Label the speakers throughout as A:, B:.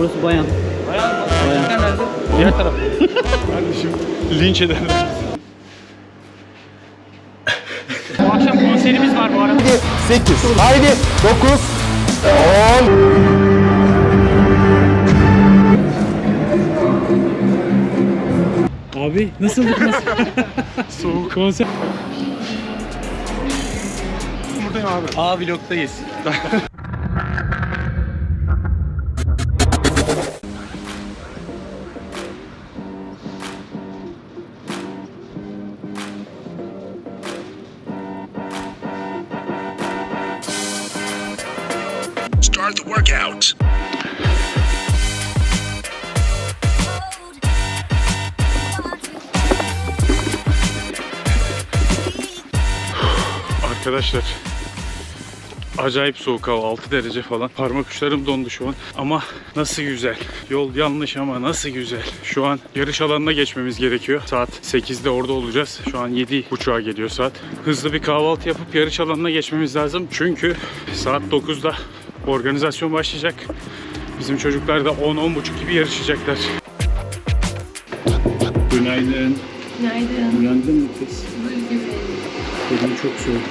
A: burası bayan.
B: Bayan mı?
A: Bayan.
B: Nerede? Diğer taraf. Kardeşim linç ederler. Bu akşam konserimiz var bu arada.
C: 8. Haydi 9. 10.
B: Abi nasıldık nasıl? Soğuk. Konser.
C: Buradayım abi.
B: A vlogdayız. Arkadaşlar acayip soğuk hava 6 derece falan. Parmak uçlarım dondu şu an. Ama nasıl güzel. Yol yanlış ama nasıl güzel. Şu an yarış alanına geçmemiz gerekiyor. Saat 8'de orada olacağız. Şu an 7.30'a geliyor saat. Hızlı bir kahvaltı yapıp yarış alanına geçmemiz lazım. Çünkü saat 9'da organizasyon başlayacak. Bizim çocuklar da 10-10.30 gibi yarışacaklar. Günaydın.
D: Günaydın.
B: Uyandın mı kız?
D: Bugün
B: çok soğuk.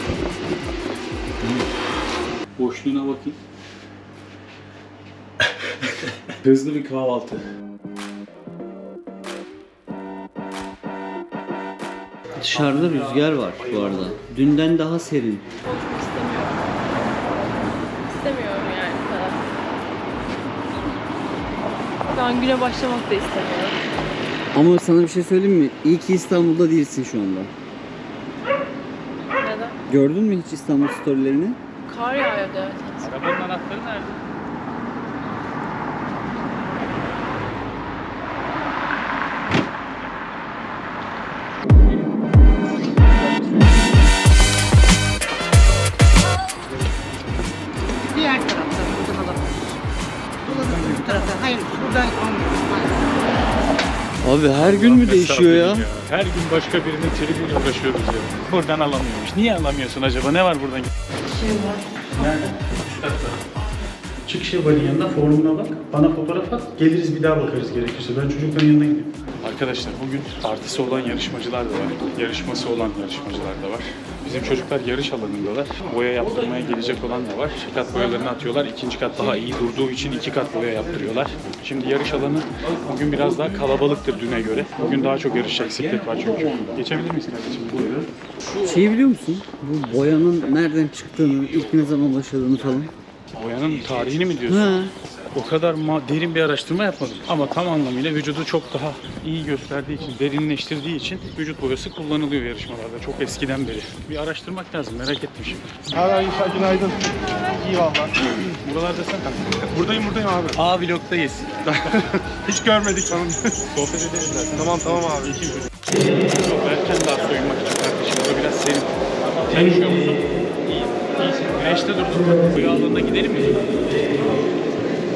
B: Boşluğuna bakayım. Hızlı bir kahvaltı.
A: Dışarıda rüzgar var bu arada. Dünden daha serin.
D: Konuşmak istemiyorum. İstemiyorum yani bu kadar. An güne başlamak da istemiyorum.
A: Ama sana bir şey söyleyeyim mi? İyi ki İstanbul'da değilsin şu anda. Gördün mü hiç İstanbul storylerini?
D: Kar yağıyordu evet.
B: Arabanın anahtarı nerede?
A: Abi her gün mü değişiyor ya?
B: Her gün başka birinin tribiyle uğraşıyoruz ya. Buradan alamıyormuş. Niye alamıyorsun acaba? Ne var buradan? Nerede? Üst katta. Çık Şevval'in yanına formuna bak. Bana fotoğraf at. Geliriz bir daha bakarız gerekirse. Ben çocukların yanına gidiyorum. Arkadaşlar bugün partisi olan yarışmacılar da var. Yarışması olan yarışmacılar da var. Bizim çocuklar yarış alanındalar. Boya yaptırmaya gelecek olan da var. İki kat boyalarını atıyorlar. İkinci kat daha iyi durduğu için iki kat boya yaptırıyorlar. Şimdi yarış alanı bugün biraz daha kalabalıktır düne göre. Bugün daha çok yarış bisiklet var çünkü. Geçebilir miyiz kardeşim? Buyurun.
A: Şeyi biliyor musun? Bu boyanın nereden çıktığını, ilk ne zaman başladığını falan.
B: Boyanın tarihini mi diyorsun?
A: Ha.
B: O kadar ma- derin bir araştırma yapmadım. Ama tam anlamıyla vücudu çok daha iyi gösterdiği için, derinleştirdiği için vücut boyası kullanılıyor yarışmalarda. Çok eskiden beri. Bir araştırmak lazım. Merak ettim şimdi.
C: Abi İsa günaydın. İyi valla.
B: Buralarda sen
C: Buradayım buradayım abi.
B: A vlogdayız.
C: Hiç görmedik sanırım.
B: Sohbet ederiz zaten.
C: tamam tamam abi.
B: İki çocuk. Erken daha soyunmak için kardeşim. Burada biraz serin. Üşüyor musun? Güneşte durduk. Boya alanına gidelim mi?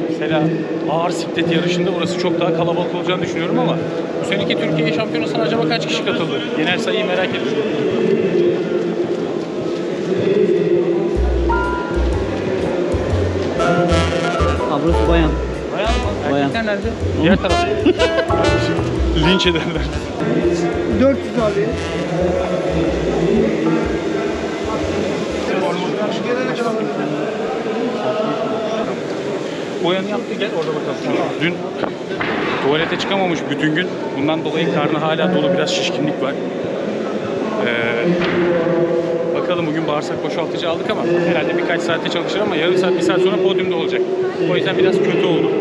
B: Mesela ağır siklet yarışında orası çok daha kalabalık olacağını düşünüyorum ama bu seneki Türkiye şampiyonasına acaba kaç kişi katıldı? Genel sayıyı merak ediyorum.
A: Burası bayan.
B: Bayan mı?
A: Bayan.
B: Erkekler nerede? Diğer taraf. Kardeşim linç ederler.
C: 400 abi.
B: Boyanı yaptı gel orada bakalım. Dün tuvalete çıkamamış bütün gün. Bundan dolayı karnı hala dolu biraz şişkinlik var. Ee, bakalım bugün bağırsak boşaltıcı aldık ama herhalde birkaç saatte çalışır ama yarım saat bir saat sonra podyumda olacak. O yüzden biraz kötü oldu.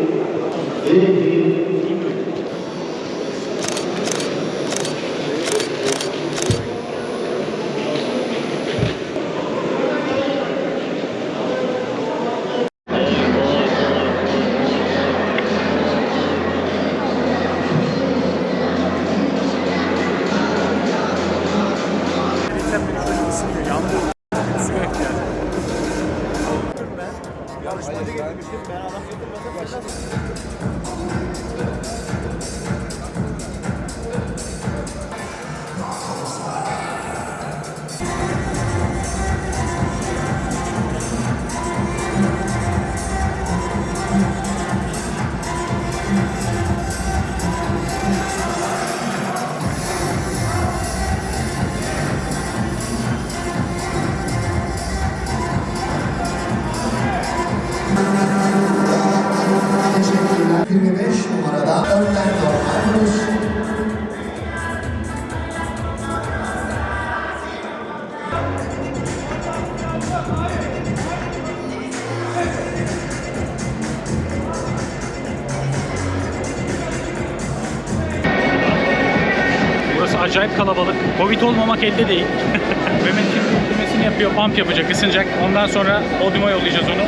B: Acayip kalabalık. Covid olmamak elde değil. Mehmet şimdi yüklemesini yapıyor, pump yapacak, ısınacak. Ondan sonra podyuma yollayacağız onu.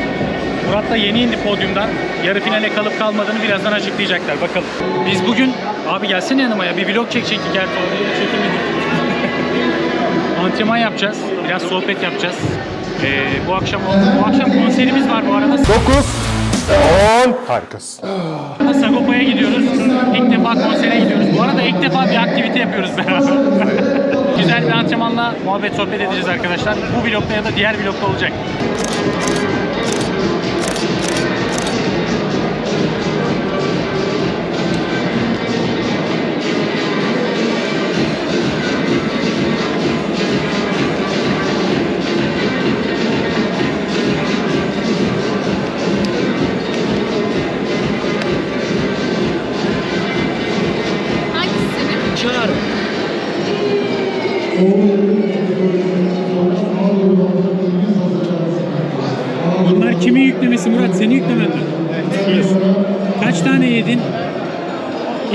B: Murat da yeni indi podyumdan. Yarı finale kalıp kalmadığını birazdan açıklayacaklar. Bakalım. Biz bugün... Abi gelsene yanıma ya. Bir vlog çekecektik Ertuğrul. Bir çekemedik. Antrenman yapacağız. Biraz sohbet yapacağız. Ee, bu akşam bu akşam konserimiz var bu arada.
C: 9, 10. Harikasın.
B: Sagopa'ya gidiyoruz. İlk defa konsere gidiyoruz. Bu arada ilk defa bir aktivite yapıyoruz beraber. Güzel bir antrenmanla muhabbet sohbet edeceğiz arkadaşlar. Bu vlogda ya da diğer vlogda olacak.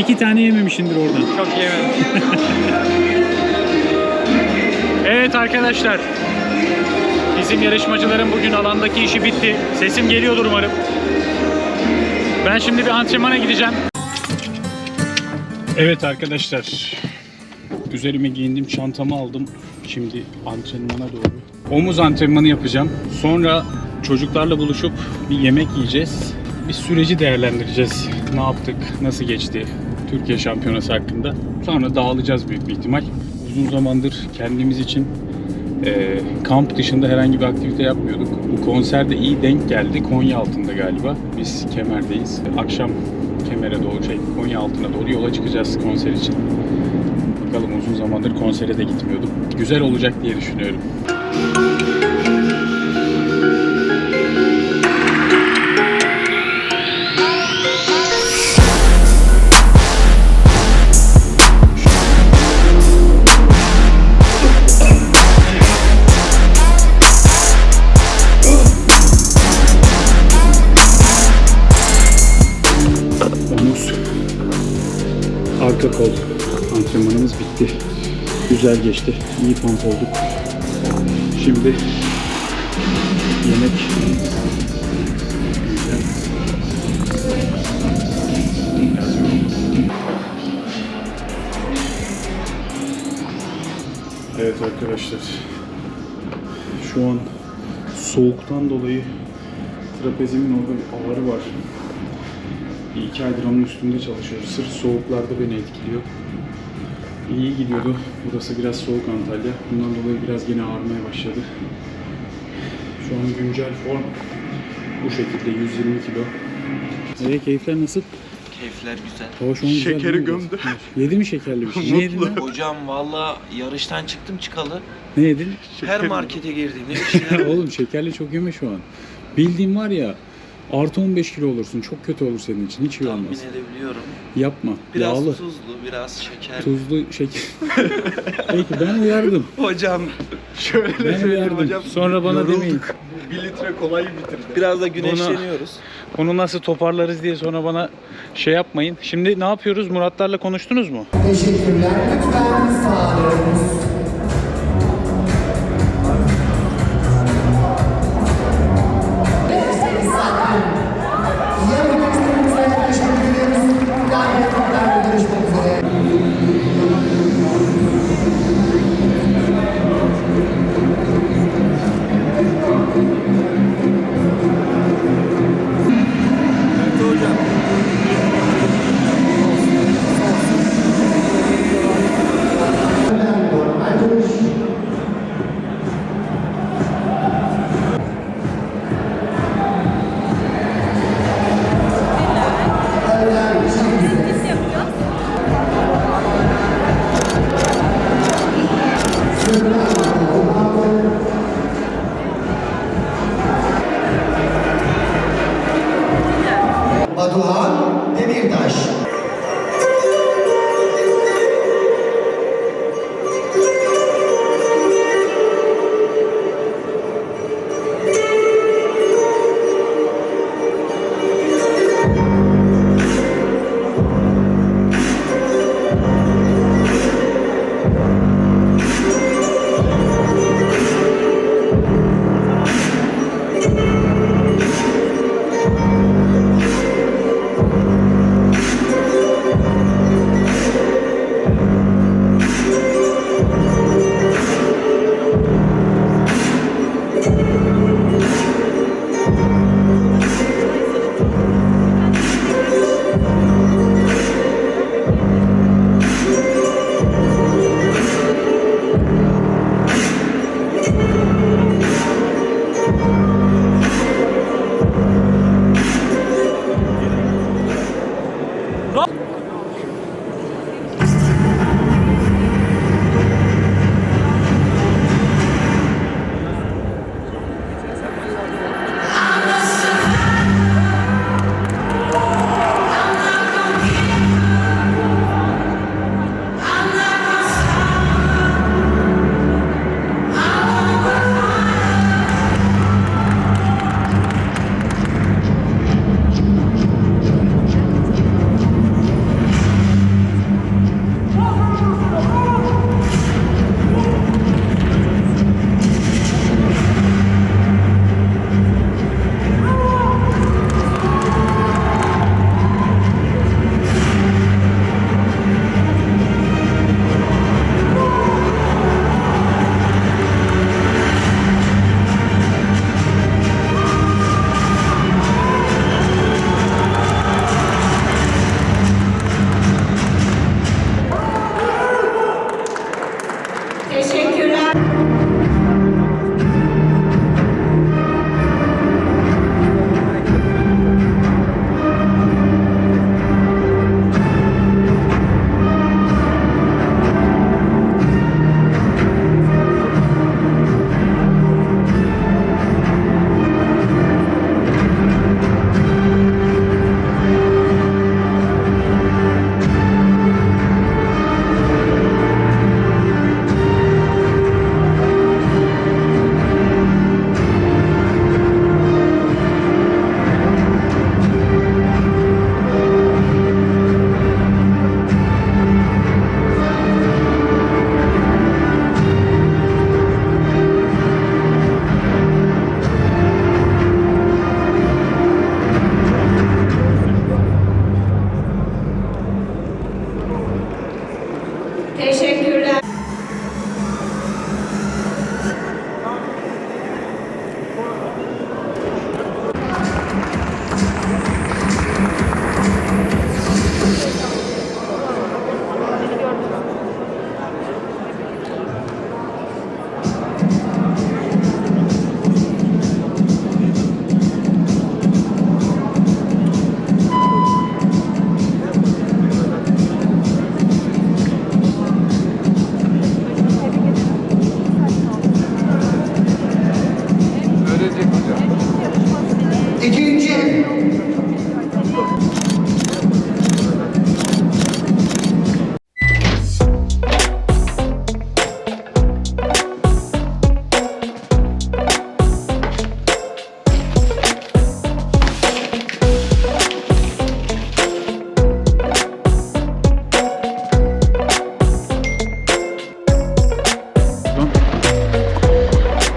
B: İki tane yememişindir oradan. Çok yemedim. evet arkadaşlar. Bizim yarışmacıların bugün alandaki işi bitti. Sesim geliyordur umarım. Ben şimdi bir antrenmana gideceğim. Evet arkadaşlar. Üzerime giyindim, çantamı aldım. Şimdi antrenmana doğru. Omuz antrenmanı yapacağım. Sonra çocuklarla buluşup bir yemek yiyeceğiz. Bir süreci değerlendireceğiz. Ne yaptık, nasıl geçti Türkiye şampiyonası hakkında. Sonra dağılacağız büyük bir ihtimal. Uzun zamandır kendimiz için e, kamp dışında herhangi bir aktivite yapmıyorduk. Bu konser de iyi denk geldi. Konya altında galiba. Biz Kemer'deyiz. Akşam Kemer'e doğru, şey Konya altına doğru yola çıkacağız konser için. Bakalım uzun zamandır konsere de gitmiyordum. Güzel olacak diye düşünüyorum. Omuz, arka kol antrenmanımız bitti. Güzel geçti. İyi pump olduk. Şimdi yemek. Evet arkadaşlar. Şu an soğuktan dolayı trapezimin orada bir ağrı var. Bir iki aydır onun üstünde çalışıyoruz. Sırf soğuklarda beni etkiliyor. İyi gidiyordu. Burası biraz soğuk Antalya. Bundan dolayı biraz yine ağrımaya başladı. Şu an güncel form bu şekilde 120 kilo. Evet keyifler nasıl?
E: Keyifler güzel.
B: Hava şu an güzel
C: Şekeri
B: değil mi?
C: gömdü.
B: Yedi mi şekerli bir şey? Ne yedin lan?
E: Hocam valla yarıştan çıktım çıkalı.
B: Ne yedin?
E: Her markete girdiğimde bir şeyler
B: Oğlum şekerli çok yeme şu an. Bildiğin var ya artı 15 kilo olursun. Çok kötü olur senin için. Hiç iyi
E: tahmin
B: olmaz.
E: edebiliyorum.
B: Yapma.
E: Biraz
B: Yağlı.
E: tuzlu, biraz şeker.
B: Tuzlu şeker. Peki ben uyardım.
E: Hocam
C: Şöyle
B: Ben
C: söyleyeyim
B: uyardım.
C: hocam.
B: Sonra bana
C: yorulduk.
B: demeyin.
C: Bir litre kolayı bitirdi.
E: biraz da güneşleniyoruz.
B: Onu nasıl toparlarız diye sonra bana şey yapmayın. Şimdi ne yapıyoruz? Muratlarla konuştunuz mu?
F: Teşekkürler. Lütfen sağlarınız. İkinci.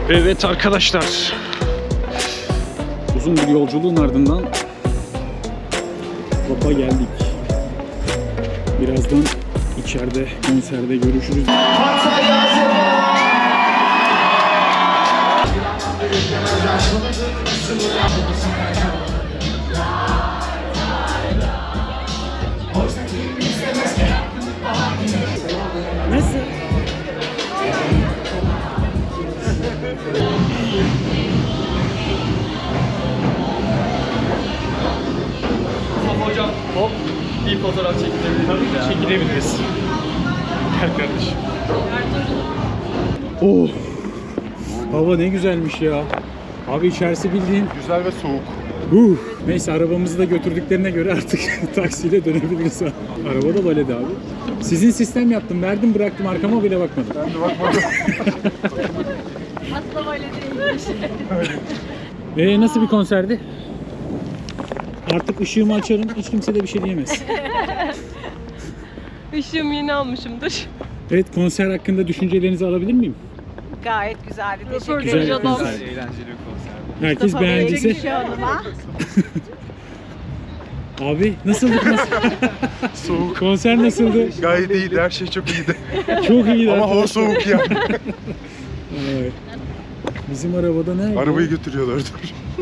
B: Evet arkadaşlar. Uzun bir yolculuğun ardından Vapa geldik. Birazdan içeride konserde görüşürüz.
C: Hop bir fotoğraf çekilebilir
B: Tabii ki çekilebiliriz. Gel kardeşim. Oh. Hava ne güzelmiş ya. Abi içerisi bildiğin
C: Güzel ve soğuk.
B: Uh, neyse arabamızı da götürdüklerine göre artık taksiyle dönebiliriz abi. Araba da valedi abi. Sizin sistem yaptım, verdim bıraktım arkama bile bakmadım.
D: Asla öyle değilmiş.
B: Ee, nasıl bir konserdi? Artık ışığımı açarım, hiç kimse de bir şey diyemez.
D: Işığımı yeni almışımdır.
B: Evet, konser hakkında düşüncelerinizi alabilir miyim?
G: Gayet güzeldi. Teşekkür
D: Röportaj
B: Güzel, güzel.
C: Eğlenceli bir konser.
B: Herkes
D: Mustafa Bey'e
B: beğendiyse.
D: çekmiş yanıma.
B: Abi nasıldı konser?
H: Soğuk.
B: konser nasıldı?
H: Gayet iyiydi. Her şey çok iyiydi.
B: Çok iyiydi.
H: Ama hava soğuk yani.
B: Evet. Bizim arabada ne?
H: Arabayı götürüyorlar dur.